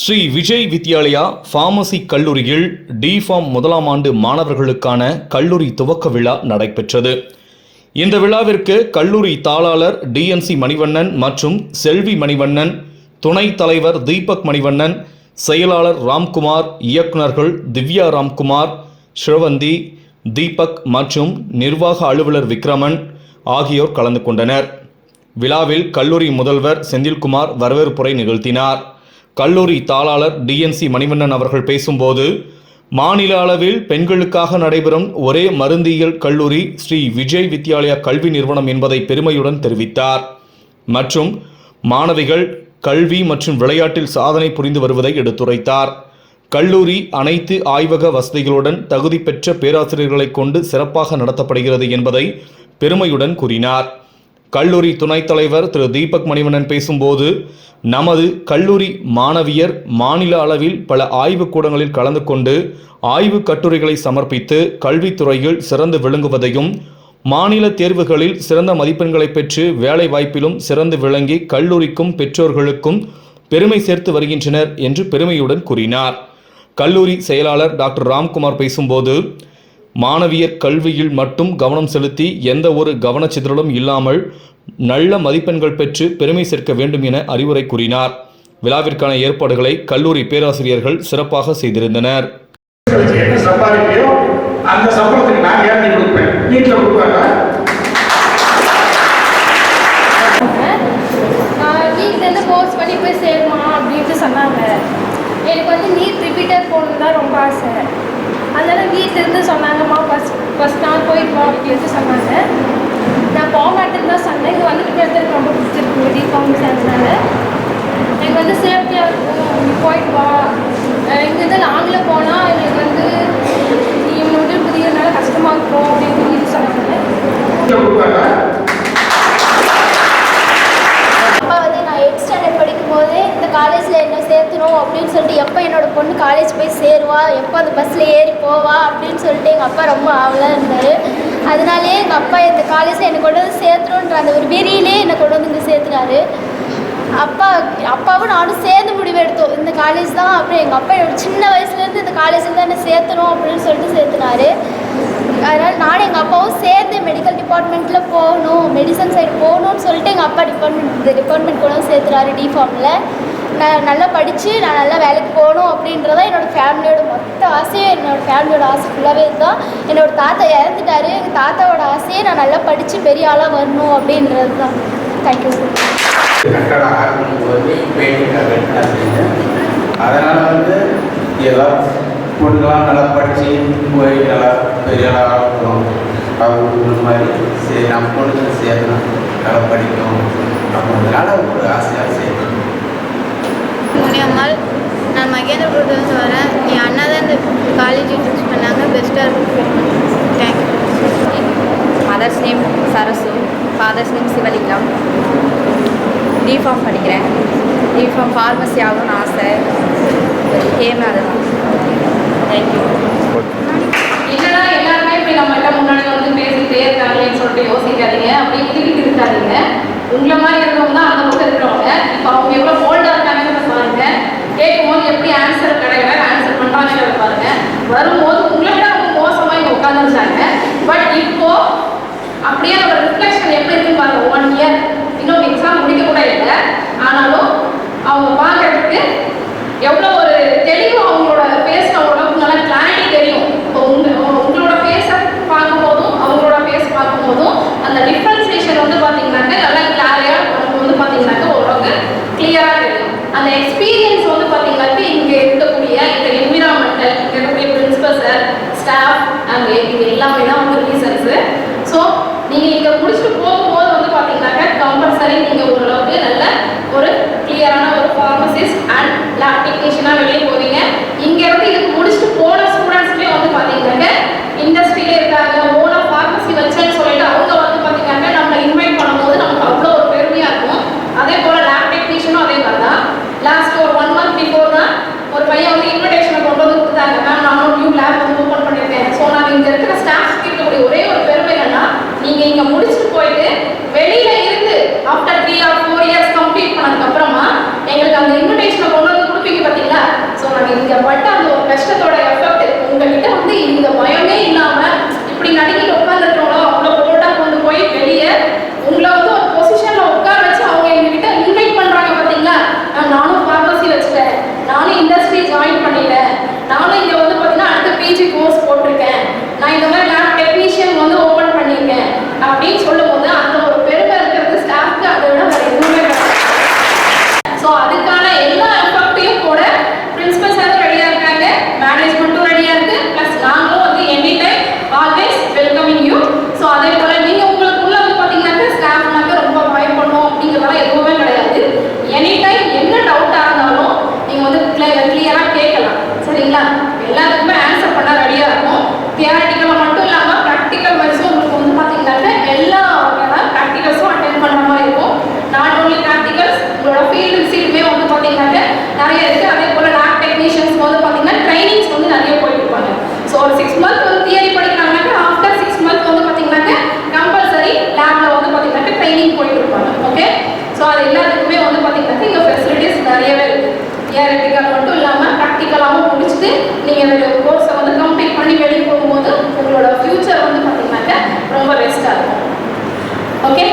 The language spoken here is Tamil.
ஸ்ரீ விஜய் வித்யாலயா ஃபார்மசி கல்லூரியில் டிஃபார்ம் முதலாம் ஆண்டு மாணவர்களுக்கான கல்லூரி துவக்க விழா நடைபெற்றது. இந்த விழாவிற்கு கல்லூரி தாளாளர் டிஎன்சி மணிவண்ணன் மற்றும் செல்வி மணிவண்ணன் துணைத் தலைவர் தீபக் மணிவண்ணன் செயலாளர் ராம்குமார் இயக்குனர்கள் திவ்யா ராம்குமார் ஸ்ரவந்தி தீபக் மற்றும் நிர்வாக அலுவலர் விக்ரமன் ஆகியோர் கலந்து கொண்டனர். விழாவில் கல்லூரி முதல்வர் செந்தில்குமார் வரவேற்புரை நிகழ்த்தினார். கல்லூரி தாளாளர் டிஎன்சி மணிவண்ணன் அவர்கள் பேசும்போது மாநில அளவில் பெண்களுக்காக நடைபெறும் ஒரே மருந்தியல் கல்லூரி ஸ்ரீ விஜய் வித்யாலயா கல்வி நிறுவனம் என்பதை பெருமையுடன் தெரிவித்தார். மற்றும் மாணவிகள் கல்வி மற்றும் விளையாட்டில் சாதனை புரிந்து வருவதை எடுத்துரைத்தார். கல்லூரி அனைத்து ஆய்வக வசதிகளுடன் தகுதி பெற்ற பேராசிரியர்களை கொண்டு சிறப்பாக நடத்தப்படுகிறது என்பதை பெருமையுடன் கூறினார். கல்லூரி துணைத் தலைவர் திரு தீபக் மணிவண்ணன் பேசும்போது நமது கல்லூரி மாணவியர் மாநில அளவில் பல ஆய்வுக் கூடங்களில் கலந்து கொண்டு ஆய்வு கட்டுரைகளை சமர்ப்பித்து கல்வித்துறையில் சிறந்து விளங்குவதையும் மாநில தேர்வுகளில் சிறந்த மதிப்பெண்களை பெற்று வேலை வாய்ப்பிலும் சிறந்து விளங்கி கல்லூரிக்கும் பெற்றோர்களுக்கும் பெருமை சேர்த்து வருகின்றனர் என்று பெருமையுடன் கூறினார். கல்லூரி செயலாளர் டாக்டர் ராம்குமார் பேசும்போது மாணவியர் கல்வியில் மட்டும் கவனம் செலுத்தி எந்த ஒரு கவனச்சிதறலும் இல்லாமல் நல்ல மதிப்பெண்கள் பெற்று பெருமை சேர்க்க வேண்டும் என அறிவுரை கூறினார். விழாவிற்கான ஏற்பாடுகளை கல்லூரி பேராசிரியர்கள் சிறப்பாக செய்திருந்தனர். எனக்கு வந்து நீட் ரிப்பீட்டர் போகணுன்னு தான் ரொம்ப ஆசை. அதனால் வீட்டிலேருந்து சொன்னாங்கம்மா ஃபஸ்ட் ஃபஸ்ட் நாள் போயிட்டு வா சொன்னாங்க நான் போக மாட்டேன்னு தான் எடுத்துருக்கு ரொம்ப பிடிச்சிருக்கு டிஃபார்ம் சேர்ந்தனால எனக்கு வந்து சேஃப்டியாக இருக்கும். நீ போயிட்டு வா. இங்கேருந்து லாங்கில் போனால் எங்களுக்கு வந்து நீ உடல் புரியறதுனால கஷ்டமாக இருக்கும் அப்படின்னு சொல்லி சொன்னாங்க. அப்பா வந்து நான் எயிட் ஸ்டாண்டர்ட் படிக்கும்போது இந்த காலேஜில் என்ன சேர்த்துணும் அப்படின்னு சொல்லிட்டு எப்போ என்னோட பொண்ணு காலேஜ் போய் சேருவா? எப்போ அந்த பஸ்ஸில் ஏறி போவா? அப்படின்னு சொல்லிட்டு எங்கள் அப்பா ரொம்ப ஆவலாக இருந்தார். அதனாலே எங்கள் அப்பா இந்த காலேஜில் என்னை கொண்டு வந்து சேர்த்துணுன்ற அந்த ஒரு வெறியிலே என்னை கொண்டு வந்து இங்கே சேர்த்துனாரு. அப்பா அப்பாவும் நானும் சேர்ந்து முடிவு எடுத்தோம் இந்த காலேஜ் தான் அப்புறம் எங்கள் அப்பா என்னோட சின்ன வயசுலேருந்து இந்த காலேஜில் தான் என்னை சேர்த்தணும் அப்படின்னு சொல்லிட்டு சேர்த்துனாரு. அதனால் நானும் எங்கள் அப்பாவும் சேர்ந்து மெடிக்கல் டிபார்ட்மெண்ட்டில் போகணும் மெடிசன் சைடு போகணும்னு சொல்லிட்டு எங்கள் அப்பா டிபார்ட்மெண்ட் இந்த டிபார்ட்மெண்ட் கூட வந்து சேர்த்துறாரு டிஃபார்மில் நான் நல்லா படித்து நான் நல்லா வேலைக்கு போகணும் அப்படின்றதான் என்னோடய ஃபேமிலியோட மொத்த ஆசையே. என்னோடய ஃபேமிலியோட ஆசை ஃபுல்லாகவே இதுதான் என்னோடய தாத்தா இறந்துட்டாரு. எங்கள் தாத்தாவோட ஆசையே நான் நல்லா படித்து பெரிய ஆளாக வரணும் அப்படின்றது தான் தேங்க்யூ சார் அதனால் வந்து எல்லாம் பொண்ணுலாம் நல்லா படித்து போய் நல்லா பெரிய ஆளாக இருக்கணும் அவங்க மாதிரி சரி நம்ம பொண்ணுக்கு சேர்க்கணும் நல்லா படிக்கணும் அப்படின்றதுனால ஒரு ஆசையாக சேர்க்கணும் முனியம்மாள் நான் மகேந்திரபுரத்துலேருந்து வரேன் என் அண்ணா தான் இந்த காலேஜ் சூஸ் பண்ணாங்க பெஸ்ட்டாக இருக்கும். Thank you mother's name Sarasu father's name Sivalingam. D Pharm படிக்கிறேன். டிஃபார்ம் ஃபார்மசி ஆகணும்னு ஆசை. கேம் அதுதான் தேங்க்யூ என்னடா எல்லாருமே இப்படி நம்மகிட்ட முன்னாடி வந்து பேசிக்கிட்டே இருக்காங்களேன்னு சொல்லிட்டு யோசிக்காதீங்க. அப்படியே திருப்பி இருக்காதீங்க. உங்களை மாதிரி இருக்கிறவங்க தான் அந்த பக்கம் இருக்கிறவங்க இப்போ அவங்க எவ்வளோ போல்டாக இருக்காங்கன்னு பாருங்க கேட்கும்போது எப்படி ஆன்சர் கிடையாது ஆன்சர் பண்ணுறாங்கிறத பாருங்க. வரும்போது உங்களை விட அவங்க மோசமாக இங்கே உட்காந்துருச்சாங்க பட் இப்போ அப்படியே நம்ம ரிஃப்ளெக்ஷன் எப்படி இருக்குன்னு பாருங்க. ஒன் இயர் இன்னும் எக்ஸாம் முடிக்க கூட இல்லை. ஆனாலும் அவங்க பார்க்கறதுக்கு எவ்வளோ ஒரு தெளிவு அவங்களோட ஃபேஸ் அவங்களோட நல்லா கிளாரிட்டி தெரியும் இப்போ உங்க உங்களோட ஃபேஸை பார்க்கும்போதும் அவங்களோட ஃபேஸ் பார்க்கும்போதும் அந்த டிஃப்ரென்சியேஷன் வந்து பார்த்தீங்கன்னாக்க நல்லா கிளாரியாக நமக்கு வந்து பார்த்தீங்கன்னாக்க ஓரளவுக்கு கிளியராக தெரியும் அந்த எக்ஸ்பீரியன்ஸ் வந்து பார்த்தீங்கன்னாக்க இங்கே இருக்கக்கூடிய இந்த என்விரான்மெண்டல் இங்கே இருக்கக்கூடிய பிரின்சிபல் சார் ஸ்டாஃப் அங்கே எல்லாமே தான் வந்து ரீசன்ஸு ஸோ நீங்கள் இங்கே முடிச்சுட்டு போகும்போது வந்து பார்த்தீங்கன்னாக்கா கம்பல்சரி நீங்கள் ஓரளவுக்கு நல்ல ஒரு கிளியரான ஒரு ஃபார்மசிஸ்ட் அண்ட் லேப் டெக்னீஷியனாக அதுக்கப்புறமா எங்களுக்கு அந்த இன்விடேஷனை கொண்டு வந்து கொடுப்பீங்க பார்த்தீங்களா? ஸோ நாங்கள் இங்கே பட்ட நிறைய இருக்குது அதே போல் லேப் டெக்னீஷியன்ஸ் வந்து பார்த்தீங்கன்னா ட்ரைனிங்ஸ் வந்து நிறைய போயிட்டு இருப்பாங்க ஸோ ஒரு சிக்ஸ் மந்த் வந்து தியரி படிக்கிறாங்கன்னாக்கா ஆஃப்டர் சிக்ஸ் மந்த் வந்து பார்த்தீங்கன்னாக்க கம்பல்சரி லேபில் வந்து பார்த்தீங்கன்னாக்க ட்ரைனிங் போயிட்டு இருப்பாங்க ஓகே ஸோ அது எல்லாத்துக்குமே வந்து பார்த்தீங்கன்னாக்க இங்கே ஃபெசிலிட்டிஸ் நிறையவே இருக்குது தியரட்டிக்கல் மட்டும் இல்லாமல் ப்ராக்டிக்கலாகவும் முடிச்சுட்டு நீங்கள் ஒரு கோர்ஸை வந்து கம்ப்ளீட் பண்ணி வெளியே போகும்போது உங்களோட ஃப்யூச்சர் வந்து பார்த்தீங்கன்னாக்க ரொம்ப பெஸ்ட்டாக இருக்கும். ஓகே